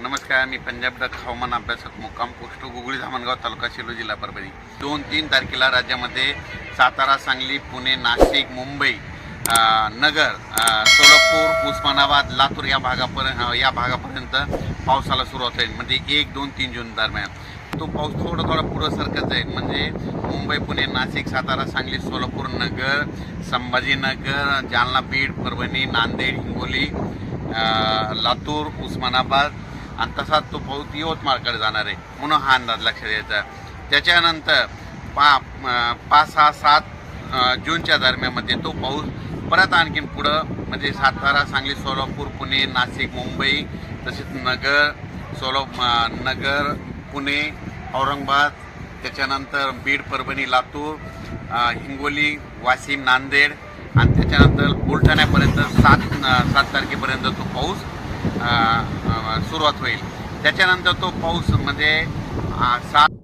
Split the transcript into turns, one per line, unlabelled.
नमस्कार मी पंजाब डक हवामान अभ्यासक मुक्काम पोस्ट गुगळी धामणगाव तालुका सेलू जिल्हा परभणी. दोन तीन तारखेला राज्यामध्ये सातारा सांगली पुणे नाशिक मुंबई नगर सोलापूर उस्मानाबाद लातूर या भागापर्यंत या भागापर्यंत पावसाला सुरुवात होईल. म्हणजे एक दोन तीन जून दरम्यान. तो पाऊस थोडा थोडा पुढं सरकत जाईल. म्हणजे मुंबई पुणे नाशिक सातारा सांगली सोलापूर नगर संभाजीनगर जालना बीड परभणी नांदेड हिंगोली लातूर उस्मानाबाद आणि तसाच तो पाऊस यवतमाळकडे जाणार आहे. म्हणून हा अंदाज लक्षात यायचा त्याच्यानंतर पा पाच सहा सात जूनच्या दरम्यानमध्ये तो पाऊस परत आणखीन पुढं म्हणजे सातारा सांगली सोलापूर पुणे नाशिक मुंबई तसेच नगर सोला नगर पुणे औरंगाबाद त्याच्यानंतर बीड परभणी लातूर हिंगोली वाशिम नांदेड आणि त्याच्यानंतर बुलढाण्यापर्यंत सात सात तारखेपर्यंत तो पाऊस सुरुवात होईल. त्याच्यानंतर तो पाऊस म्हणजे सात